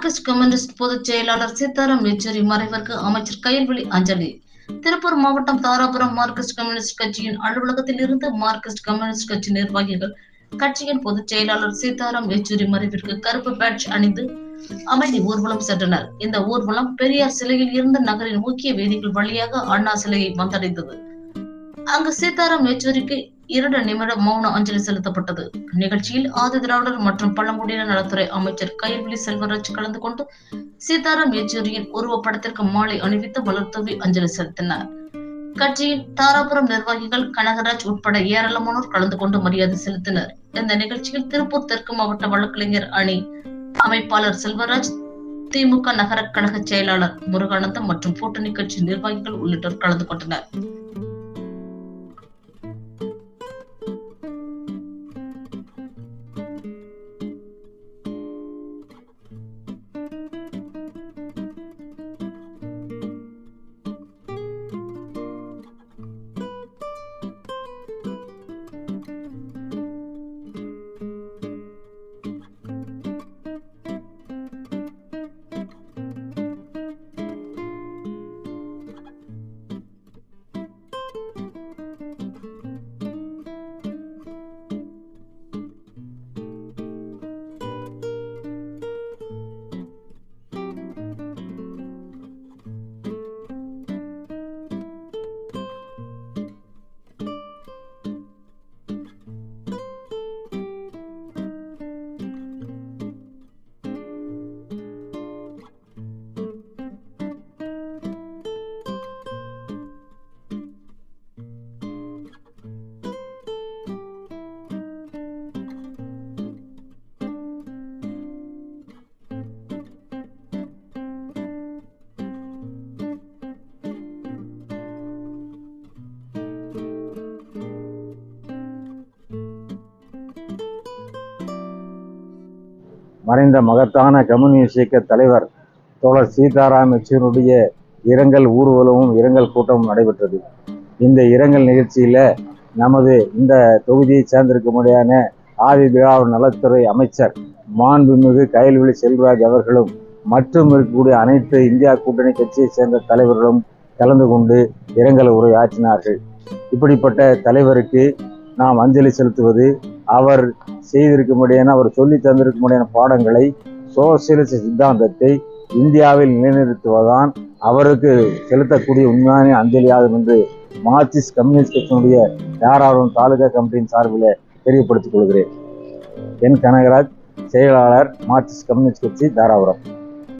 Marxist communist பொதுச் செயலாளர் சீதாராம் யெச்சூரி மறைவிற்கு அமைச்சர் கயல்விழி அஞ்சலி. திருப்பூர் மாவட்டம் தாராபுரம் மார்க்சிஸ்ட் கம்யூனிஸ்ட் கட்சியின் அலுவலகத்தில் இருந்து மார்க்சிஸ்ட் கம்யூனிஸ்ட் கட்சி நிர்வாகிகள் கட்சியின் பொதுச் செயலாளர் சீதாராம் யெச்சூரி மறைவிற்கு கருப்பு பேட்ச் அணிந்து அமைதி ஊர்வலம் சென்றனர். இந்த ஊர்வலம் பெரியார் சிலையில் இருந்த நகரின் முக்கிய வீதிகள் வழியாக அண்ணா சிலையை வந்தடைந்தது. அங்கு சீதாராம் யெச்சூரிக்கு இரண்டு நிமிட மௌன அஞ்சலி செலுத்தப்பட்டது. நிகழ்ச்சியில் ஆதி திராவிடர் மற்றும் பழங்குடியினர் நலத்துறை அமைச்சர் கைவிழி செல்வராஜ் கலந்து கொண்டு சீதாராம் யெச்சூரியின் உருவப்படத்திற்கு மாலை அணிவித்து மலர்தூவி அஞ்சலி செலுத்தினார். கட்சியின் தாராபுரம் நிர்வாகிகள் கனகராஜ் உட்பட ஏராளமானோர் கலந்து கொண்டு மரியாதை செலுத்தினர். இந்த நிகழ்ச்சியில் திருப்பூர் தெற்கு மாவட்ட வழக்கறிஞர் அணி அமைப்பாளர் செல்வராஜ் திமுக நகர கழக செயலாளர் முருகானந்தம் மற்றும் கூட்டணி கட்சி நிர்வாகிகள் உள்ளிட்டோர் கலந்து கொண்டனர். மறைந்த மகத்தான கம்யூனிஸ்ட் இயக்க தலைவர் தோழர் சீதாராம் யெச்சூரியுடைய இரங்கல் ஊர்வலமும் இரங்கல் கூட்டமும் நடைபெற்றது. இந்த இரங்கல் நிகழ்ச்சியில் நமது இந்த தொகுதியை சேர்ந்திருக்கும்படியான ஆதி திராவிட நலத்துறை அமைச்சர் மாண்புமிகு கயல்விழி செல்வராஜ் அவர்களும் மற்றும் இருக்கக்கூடிய அனைத்து இந்தியா கூட்டணி கட்சியை சேர்ந்த தலைவர்களும் கலந்து கொண்டு இரங்கல் உரை ஆற்றினார்கள். இப்படிப்பட்ட தலைவருக்கு நாம் அஞ்சலி செலுத்துவது அவர் செய்திருக்கும்படியான அவர் சொல்லி தந்திருக்கும்படியான பாடங்களை சோசியலிச சித்தாந்தத்தை இந்தியாவில் நிலைநிறுத்துவதுதான் அவருக்கு செலுத்தக்கூடிய உண்மையான அஞ்சலியாகும் என்று மார்க்சிஸ்ட் கம்யூனிஸ்ட் கட்சியினுடைய யாராரும் தாலுகா கமிட்டியின் சார்பில் தெரியப்படுத்திக் கொள்கிறேன். என் கனகராஜ் செயலாளர் மார்க்சிஸ்ட் கம்யூனிஸ்ட் கட்சி தாராபுரம்.